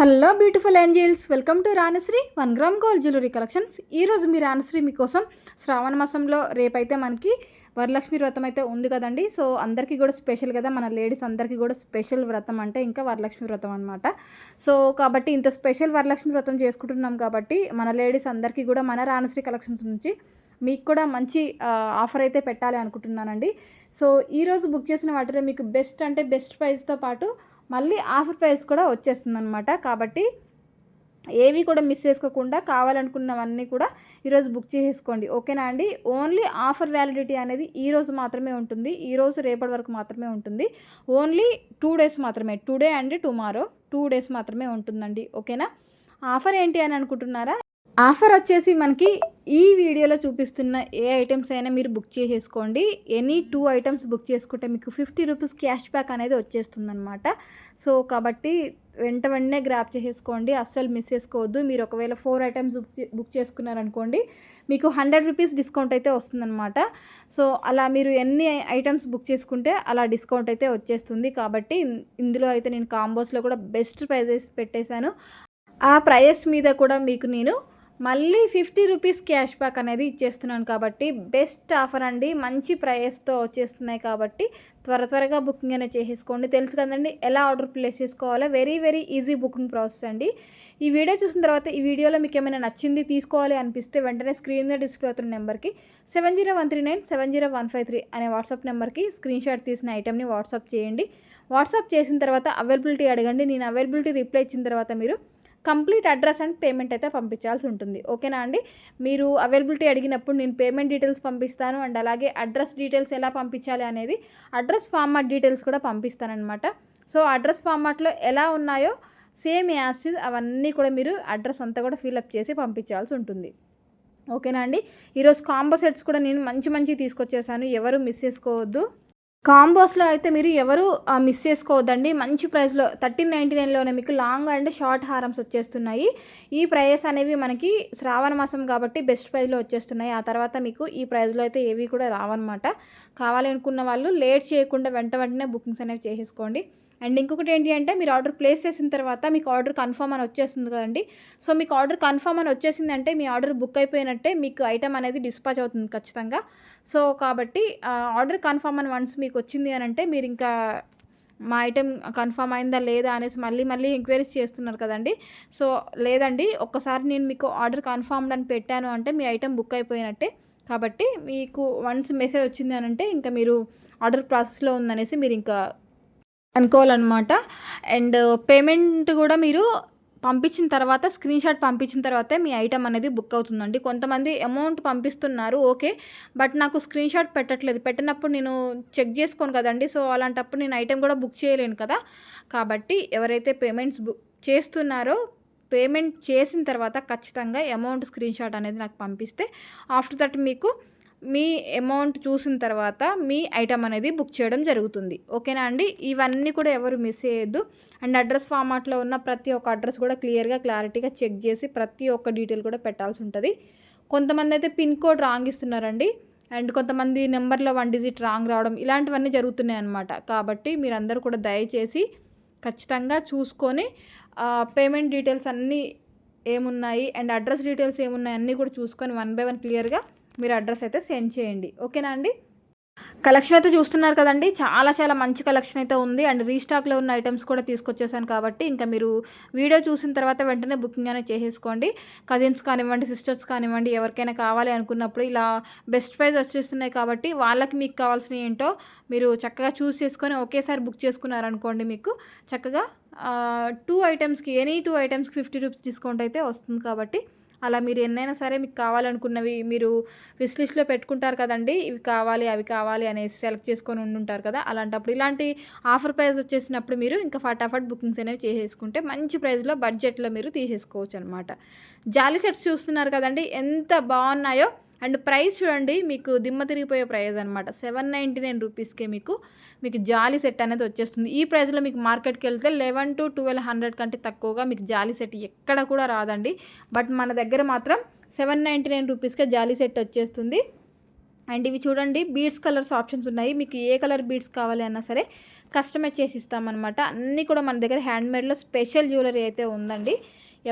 Hello beautiful angels welcome to Ranashree one gram gold jewellery collections. ఈరోజు మీ రానశ్రీ మీకోసం శ్రావణ మాసంలో రేపైతే మనకి వరలక్ష్మి వ్రతం అయితే ఉంది కదండి. సో అందరికీ కూడా స్పెషల్ కదా మన లేడీస్ అందరికీ కూడా స్పెషల్ వ్రతం అంటే ఇంకా వరలక్ష్మి వ్రతం అనమాట సో కాబట్టి ఇంత స్పెషల్ వరలక్ష్మి వ్రతం చేసుకుంటున్నాం కాబట్టి మన లేడీస్ అందరికీ కూడా మన రానశ్రీ కలెక్షన్స్ నుంచి మీకు కూడా మంచి ఆఫర్ అయితే పెట్టాలి అనుకుంటున్నానండి. సో ఈరోజు బుక్ చేసిన వాటిలో మీకు బెస్ట్ అంటే బెస్ట్ ప్రైస్తో పాటు మళ్ళీ ఆఫర్ ప్రైస్ కూడా వచ్చేస్తుంది అనమాట కాబట్టి ఏవి కూడా మిస్ చేసుకోకుండా కావాలనుకున్నవన్నీ కూడా ఈరోజు బుక్ చేసేసుకోండి. ఓకేనా అండి? ఓన్లీ ఆఫర్ వ్యాలిడిటీ అనేది ఈరోజు మాత్రమే ఉంటుంది. ఈరోజు రేపటి వరకు మాత్రమే ఉంటుంది. ఓన్లీ టూ డేస్ మాత్రమే. Today and tomorrow. Two days మాత్రమే ఉంటుందండి. ఓకేనా? ఆఫర్ ఏంటి అని అనుకుంటున్నారా? ఆఫర్ వచ్చేసి మనకి ఈ వీడియోలో చూపిస్తున్న ఏ ఐటమ్స్ అయినా మీరు బుక్ చేసేసుకోండి. ఎనీ టూ ఐటమ్స్ బుక్ చేసుకుంటే మీకు ఫిఫ్టీ రూపీస్ క్యాష్ బ్యాక్ అనేది వచ్చేస్తుందన్నమాట. సో కాబట్టి వెంట వెంటనే గ్రాప్ చేసేసుకోండి. అస్సలు మిస్ చేసుకోవద్దు. మీరు ఒకవేళ ఫోర్ ఐటమ్స్ బుక్ బుక్ చేసుకున్నారనుకోండి మీకు హండ్రెడ్ రూపీస్ డిస్కౌంట్ అయితే వస్తుందన్నమాట. సో అలా మీరు ఎన్ని ఐటమ్స్ బుక్ చేసుకుంటే అలా డిస్కౌంట్ అయితే వచ్చేస్తుంది. కాబట్టి ఇందులో అయితే నేను కాంబోస్లో కూడా బెస్ట్ ప్రైజెస్ పెట్టేశాను. ఆ ప్రైజెస్ మీద కూడా మీకు నేను మళ్ళీ ఫిఫ్టీ రూపీస్ క్యాష్ బ్యాక్ అనేది ఇచ్చేస్తున్నాను కాబట్టి బెస్ట్ ఆఫర్ అండి. మంచి ప్రైస్తో వచ్చేస్తున్నాయి కాబట్టి త్వర త్వరగా బుకింగ్ అనేది చేసేసుకోండి. తెలుసు కదండి ఎలా ఆర్డర్ ప్లేస్ చేసుకోవాలో. Very very easy booking process అండి. ఈ వీడియో చూసిన తర్వాత ఈ వీడియోలో మీకు ఏమైనా నచ్చింది తీసుకోవాలి అనిపిస్తే వెంటనే స్క్రీన్ మీద డిస్ప్లే అవుతున్న నెంబర్కి seven zero one three nine seven zero one five three అనే వాట్సాప్ నెంబర్కి స్క్రీన్ షాట్ తీసిన ఐటెంని వాట్సాప్ చేయండి. వాట్సాప్ చేసిన తర్వాత అవైలబిలిటీ అడగండి. నేను అవైలబిలిటీ రిప్లై ఇచ్చిన తర్వాత మీరు కంప్లీట్ అడ్రస్ అండ్ పేమెంట్ అయితే పంపించాల్సి ఉంటుంది. ఓకేనా అండి? మీరు అవైలబిలిటీ అడిగినప్పుడు నేను పేమెంట్ డీటెయిల్స్ పంపిస్తాను. అండ్ అలాగే అడ్రస్ డీటెయిల్స్ ఎలా పంపించాలి అనేది అడ్రస్ ఫార్మాట్ డీటెయిల్స్ కూడా పంపిస్తానమాట సో అడ్రస్ ఫార్మాట్లో ఎలా ఉన్నాయో సేమ్ యాస్టిస్ అవన్నీ కూడా మీరు అడ్రస్ అంతా కూడా ఫిల్అప్ చేసి పంపించాల్సి ఉంటుంది. ఓకేనా అండి? ఈరోజు కాంబో సెట్స్ కూడా నేను మంచి మంచి తీసుకొచ్చేసాను. ఎవరు మిస్ చేసుకోవద్దు. కాంబోస్లో అయితే మీరు ఎవరు మిస్ చేసుకోవద్దండి. మంచి ప్రైస్లో థర్టీన్ నైంటీ నైన్లోనే మీకు లాంగ్ అండ్ షార్ట్ హారమ్స్ వచ్చేస్తున్నాయి. ఈ ప్రైజెస్ అనేవి మనకి శ్రావణ మాసం కాబట్టి బెస్ట్ ప్రైస్లో వచ్చేస్తున్నాయి. ఆ తర్వాత మీకు ఈ ప్రైస్లో అయితే ఏవి కూడా రావన్నమాట. కావాలి అనుకున్న వాళ్ళు లేట్ చేయకుండా వెంట వెంటనే బుకింగ్స్ అనేవి చేసేసుకోండి. అండ్ ఇంకొకటి ఏంటి అంటే మీరు ఆర్డర్ ప్లేస్ చేసిన తర్వాత మీకు ఆర్డర్ కన్ఫర్మ్ అని వచ్చేస్తుంది కదండి. సో మీకు ఆర్డర్ కన్ఫర్మ్ అని వచ్చేసింది అంటే మీ ఆర్డర్ బుక్ అయిపోయినట్టే మీకు ఐటమ్ అనేది డిస్పాచ్ అవుతుంది ఖచ్చితంగా. సో కాబట్టి ఆర్డర్ కన్ఫర్మ్ అని వన్స్ మీకు వచ్చింది అని అంటే మీరు ఇంకా మా ఐటెం కన్ఫర్మ్ అయిందా లేదా అనేసి మళ్ళీ మళ్ళీ ఎంక్వైరీస్ చేస్తున్నారు కదండి. సో లేదండి ఒక్కసారి నేను మీకు ఆర్డర్ కన్ఫర్మ్డ్ అని పెట్టాను అంటే మీ ఐటెం బుక్ అయిపోయినట్టే. కాబట్టి మీకు వన్స్ మెసేజ్ వచ్చింది అని అంటే ఇంకా మీరు ఆర్డర్ ప్రాసెస్లో ఉందనేసి మీరు ఇంకా అనుకోవాలన్నమాట. అండ్ పేమెంట్ కూడా మీరు పంపించిన తర్వాత స్క్రీన్ షాట్ పంపించిన తర్వాతే మీ ఐటమ్ అనేది బుక్ అవుతుందండి. కొంతమంది అమౌంట్ పంపిస్తున్నారు ఓకే బట్ నాకు స్క్రీన్ షాట్ పెట్టట్లేదు. పెట్టినప్పుడు నేను చెక్ చేసుకోను కదండి సో అలాంటప్పుడు నేను ఐటెం కూడా బుక్ చేయలేను కదా. కాబట్టి ఎవరైతే పేమెంట్స్ బుక్ చేస్తున్నారో పేమెంట్ చేసిన తర్వాత ఖచ్చితంగా అమౌంట్ స్క్రీన్ షాట్ అనేది నాకు పంపిస్తే ఆఫ్టర్ దట్ మీకు మీ అమౌంట్ చూసిన తర్వాత మీ ఐటమ్ అనేది బుక్ చేయడం జరుగుతుంది. ఓకేనా అండి? ఇవన్నీ కూడా ఎవరు మిస్ చేయొద్దు. అండ్ అడ్రస్ ఫార్మాట్లో ఉన్న ప్రతి ఒక్క అడ్రస్ కూడా క్లియర్గా క్లారిటీగా చెక్ చేసి ప్రతి ఒక్క డీటెయిల్ కూడా పెట్టాల్సి ఉంటుంది. కొంతమంది అయితే పిన్ కోడ్ రాంగ్ ఇస్తున్నారండి. అండ్ కొంతమంది నెంబర్లో వన్ డిజిట్ రాంగ్ రావడం ఇలాంటివన్నీ జరుగుతున్నాయి అన్నమాట కాబట్టి మీరందరూ కూడా దయచేసి ఖచ్చితంగా చూసుకొని పేమెంట్ డీటెయిల్స్ అన్నీ ఏమున్నాయి అండ్ అడ్రస్ డీటెయిల్స్ ఏమున్నాయి అన్నీ కూడా చూసుకొని వన్ బై వన్ క్లియర్గా మీరు అడ్రస్ అయితే సెండ్ చేయండి. ఓకేనా అండి? కలెక్షన్ అయితే చూస్తున్నారు కదండి. చాలా చాలా మంచి కలెక్షన్ అయితే ఉంది అండ్ రీస్టాక్లో ఉన్న ఐటమ్స్ కూడా తీసుకొచ్చేసాను కాబట్టి ఇంకా మీరు వీడియో చూసిన తర్వాత వెంటనే బుకింగ్ అనేది చేసేసుకోండి. కజిన్స్ కానివ్వండి సిస్టర్స్ కానివ్వండి ఎవరికైనా కావాలి అనుకున్నప్పుడు ఇలా బెస్ట్ ప్రైస్ వచ్చేస్తున్నాయి కాబట్టి వాళ్ళకి మీకు కావాల్సినవి ఏంటో మీరు చక్కగా చూస్ చేసుకొని ఒకేసారి బుక్ చేసుకున్నారనుకోండి మీకు చక్కగా టూ ఐటమ్స్కి ఎనీ టూ ఐటమ్స్కి ఫిఫ్టీ రూపీస్ డిస్కౌంట్ అయితే వస్తుంది కాబట్టి అలా మీరు ఎన్నైనా సరే మీకు కావాలనుకున్నవి మీరు విష్ లిస్ట్లో పెట్టుకుంటారు కదండి ఇవి కావాలి అవి కావాలి అనేసి సెలెక్ట్ చేసుకొని ఉండుంటారు కదా అలాంటప్పుడు ఇలాంటి ఆఫర్ ప్రైస్ వచ్చేసినప్పుడు మీరు ఇంకా ఫటాఫట్ బుకింగ్స్ అనేవి చేసేసుకుంటే మంచి ప్రైస్లో బడ్జెట్లో మీరు తీసేసుకోవచ్చు అనమాట జాలీ సెట్స్ చూస్తున్నారు కదండి ఎంత బాగున్నాయో అండ్ ప్రైస్ చూడండి మీకు దిమ్మ తిరిగిపోయే ప్రైస్ అనమాట సెవెన్ నైంటీ నైన్ రూపీస్కే మీకు మీకు జాలీ సెట్ అనేది వచ్చేస్తుంది. ఈ ప్రైస్లో మీకు మార్కెట్కి వెళ్తే లెవెన్ టు ట్వెల్వ్ హండ్రెడ్ కంటే తక్కువగా మీకు జాలీ సెట్ ఎక్కడ కూడా రాదండి. బట్ మన దగ్గర మాత్రం సెవెన్ నైంటీ నైన్ రూపీస్కే జాలీ సెట్ వచ్చేస్తుంది. అండ్ ఇవి చూడండి బీడ్స్ కలర్స్ ఆప్షన్స్ ఉన్నాయి. మీకు ఏ కలర్ బీడ్స్ కావాలి అన్నా సరే కస్టమైజ్ చేసి ఇస్తామన్నమాట. అన్నీ కూడా మన దగ్గర హ్యాండ్మేడ్లో స్పెషల్ జ్యువెలరీ అయితే ఉందండి.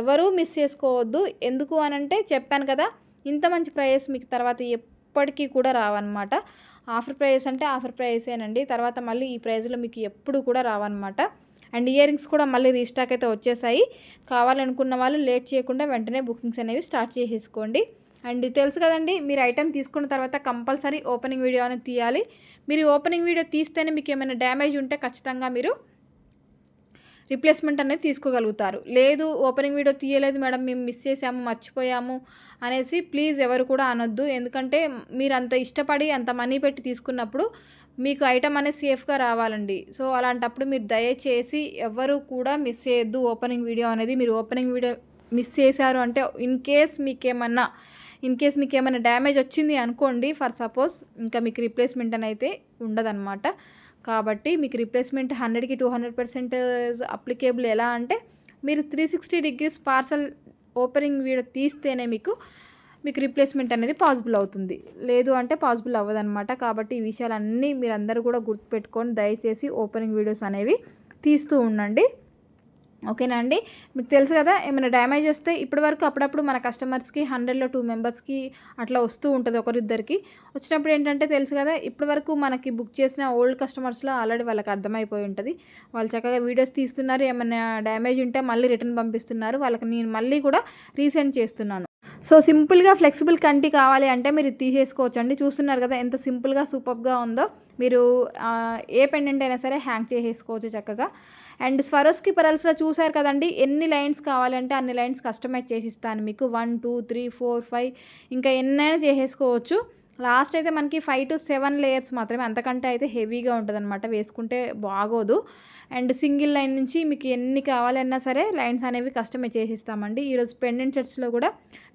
ఎవరూ మిస్ చేసుకోవద్దు. ఎందుకు అనంటే చెప్పాను కదా ఇంత మంచి ప్రైస్ మీకు తర్వాత ఎప్పటికీ కూడా రావన్నమాట. ఆఫర్ ప్రైస్ అంటే ఆఫర్ ప్రైసేనండి. తర్వాత మళ్ళీ ఈ ప్రైస్లో మీకు ఎప్పుడు కూడా రావన్నమాట. అండ్ ఇయర్ రింగ్స్ కూడా మళ్ళీ రీస్టాక్ అయితే వచ్చేసాయి. కావాలనుకున్న వాళ్ళు లేట్ చేయకుండా వెంటనే బుకింగ్స్ అనేవి స్టార్ట్ చేసేసుకోండి. అండ్ తెలుసు కదండి మీరు ఐటెం తీసుకున్న తర్వాత కంపల్సరీ ఓపెనింగ్ వీడియో అనేది తీయాలి. మీరు ఓపెనింగ్ వీడియో తీస్తేనే మీకు ఏమైనా డ్యామేజ్ ఉంటే ఖచ్చితంగా మీరు రిప్లేస్మెంట్ అనేది తీసుకోగలుగుతారు. లేదు ఓపెనింగ్ వీడియో తీయలేదు మేడం మేము మిస్ చేసాము మర్చిపోయాము అనేసి ప్లీజ్ ఎవరు కూడా అనొద్దు. ఎందుకంటే మీరు అంత ఇష్టపడి అంత మనీ పెట్టి తీసుకున్నప్పుడు మీకు ఐటమ్ అనేది సేఫ్గా రావాలండి. సో అలాంటప్పుడు మీరు దయచేసి ఎవరు కూడా మిస్ చేయొద్దు ఓపెనింగ్ వీడియో అనేది. మీరు ఓపెనింగ్ వీడియో మిస్ చేశారు అంటే ఇన్ కేస్ మీకేమన్నా ఇన్ కేస్ మీకు ఏమైనా డ్యామేజ్ వచ్చింది అనుకోండి ఫర్ సపోజ్ ఇంకా మీకు రిప్లేస్మెంట్ అని అయితే ఉండదన్నమాట. కాబట్టి మీకు రిప్లేస్మెంట్ హండ్రెడ్కి టూ హండ్రెడ్ పర్సెంటేజ్ అప్లికేబుల్ ఎలా అంటే మీరు three sixty degrees parcel opening video తీస్తేనే మీకు మీకు రిప్లేస్మెంట్ అనేది పాసిబుల్ అవుతుంది. లేదు అంటే పాసిబుల్ అవ్వదన్నమాట. కాబట్టి ఈ విషయాలన్నీ మీరు అందరూ కూడా గుర్తుపెట్టుకొని దయచేసి ఓపెనింగ్ వీడియోస్ అనేవి తీస్తూ ఉండండి. ఓకేనా అండి? మీకు తెలుసు కదా ఏమైనా డ్యామేజ్ వస్తే ఇప్పటి వరకు అప్పుడప్పుడు మన కస్టమర్స్కి హండ్రెడ్లో టూ మెంబర్స్కి అట్లా వస్తూ ఉంటుంది ఒకరిద్దరికి. వచ్చినప్పుడు ఏంటంటే తెలుసు కదా ఇప్పటి వరకు మనకి బుక్ చేసిన ఓల్డ్ కస్టమర్స్లో ఆల్రెడీ వాళ్ళకి అర్థమైపోయి ఉంటుంది. వాళ్ళు చక్కగా వీడియోస్ తీస్తున్నారు ఏమైనా డ్యామేజ్ ఉంటే మళ్ళీ రిటర్న్ పంపిస్తున్నారు. వాళ్ళకి నేను మళ్ళీ కూడా రీసెండ్ చేస్తున్నాను. సో సింపుల్గా ఫ్లెక్సిబుల్ కంటి కావాలి అంటే మీరు తీసేసుకోవచ్చు అండి చూస్తున్నారు కదా ఎంత సింపుల్గా సూపర్గా ఉందో. మీరు ఏ పెండెంట్ అయినా సరే హ్యాంగ్ చేసేసుకోవచ్చు చక్కగా. అండ్ స్వరోస్కి పెరల్స్లో చూసారు కదండి ఎన్ని లైన్స్ కావాలంటే అన్ని లైన్స్ కస్టమైజ్ చేసి ఇస్తాను మీకు. One two three four five ఇంకా ఎన్నైనా చేసేసుకోవచ్చు. లాస్ట్ అయితే మనకి ఫైవ్ టు సెవెన్ లేయర్స్ మాత్రమే. అంతకంటే అయితే హెవీగా ఉంటుంది అనమాట వేసుకుంటే బాగోదు. అండ్ సింగిల్ లైన్ నుంచి మీకు ఎన్ని కావాలన్నా సరే లైన్స్ అనేవి కస్టమైజ్ చేసిస్తామండి. ఈరోజు పెండెంట్ సెట్స్లో కూడా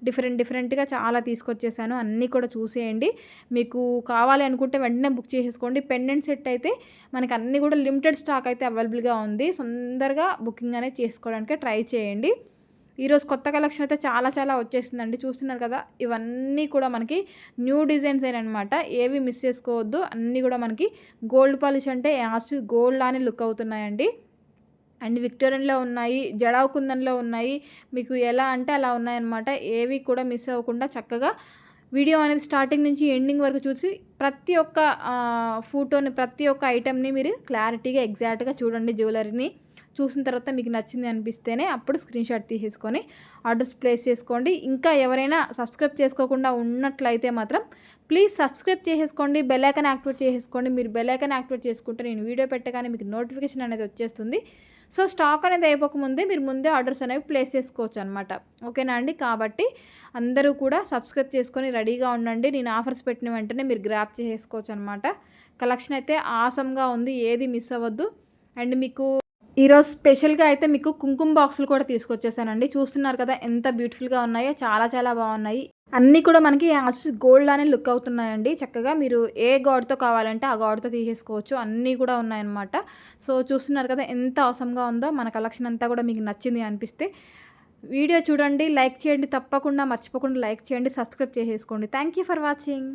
డిఫరెంట్ డిఫరెంట్గా చాలా తీసుకొచ్చేసాను. అన్నీ కూడా చూసేయండి. మీకు కావాలి అనుకుంటే వెంటనే బుక్ చేసేసుకోండి. పెండెంట్ సెట్ అయితే మనకి అన్నీ కూడా లిమిటెడ్ స్టాక్ అయితే అవైలబుల్గా ఉంది. తొందరగా బుకింగ్ అనేది చేసుకోవడానికి ట్రై చేయండి. ఈరోజు కొత్త కలెక్షన్ అయితే చాలా చాలా వచ్చేసిందండి. చూస్తున్నారు కదా ఇవన్నీ కూడా మనకి న్యూ డిజైన్స్ అనమాట ఏవి మిస్ చేసుకోవద్దు. అన్నీ కూడా మనకి గోల్డ్ పాలిష్ అంటే యాస్ట్ గోల్డ్ లానే లుక్ అవుతున్నాయండి. అండ్ విక్టోరియన్లో ఉన్నాయి జడావు కుందన్లో ఉన్నాయి. మీకు ఎలా అంటే అలా ఉన్నాయన్నమాట ఏవి కూడా మిస్ అవ్వకుండా చక్కగా వీడియో అనేది స్టార్టింగ్ నుంచి ఎండింగ్ వరకు చూసి ప్రతి ఒక్క ఫోటోని ప్రతి ఒక్క ఐటెంని మీరు క్లారిటీగా ఎగ్జాక్ట్గా చూడండి జ్యువెలరీని చూసిన తర్వాత మీకు నచ్చింది అనిపిస్తేనే అప్పుడు స్క్రీన్ షాట్ తీసేసుకొని ఆర్డర్స్ ప్లేస్ చేసుకోండి. ఇంకా ఎవరైనా సబ్స్క్రైబ్ చేసుకోకుండా ఉన్నట్లయితే మాత్రం ప్లీజ్ సబ్స్క్రైబ్ చేసేసుకోండి. బెల్లైకన్ యాక్టివేట్ చేసేసుకోండి. మీరు బెల్లైకన్ యాక్టివేట్ చేసుకుంటే నేను వీడియో పెట్టగానే మీకు నోటిఫికేషన్ అనేది వచ్చేస్తుంది. సో స్టాక్ అనేది అయిపోకముందే మీరు ముందే ఆర్డర్స్ అనేవి ప్లేస్ చేసుకోవచ్చు అనమాట ఓకేనా అండి? కాబట్టి అందరూ కూడా సబ్స్క్రైబ్ చేసుకొని రెడీగా ఉండండి. నేను ఆఫర్స్ పెట్టిన వెంటనే మీరు గ్రాప్ చేసుకోవచ్చు అనమాట కలెక్షన్ అయితే ఆసమ్గా ఉంది. ఏది మిస్ అవ్వద్దు. అండ్ మీకు ఈరోజు స్పెషల్గా అయితే మీకు కుంకుమ బాక్సులు కూడా తీసుకొచ్చేసానండి. చూస్తున్నారు కదా ఎంత బ్యూటిఫుల్గా ఉన్నాయో చాలా చాలా బాగున్నాయి. అన్నీ కూడా మనకి గోల్డ్ అనే లుక్ అవుతున్నాయండి. చక్కగా మీరు ఏ గాడ్తో కావాలంటే ఆ గాడ్తో తీసేసుకోవచ్చు. అన్నీ కూడా ఉన్నాయన్నమాట. సో చూస్తున్నారు కదా ఎంత అవసరంగా ఉందో మన కలెక్షన్ అంతా కూడా మీకు నచ్చింది అనిపిస్తే వీడియో చూడండి లైక్ చేయండి. తప్పకుండా మర్చిపోకుండా లైక్ చేయండి సబ్స్క్రైబ్ చేసేసుకోండి. Thank you for watching.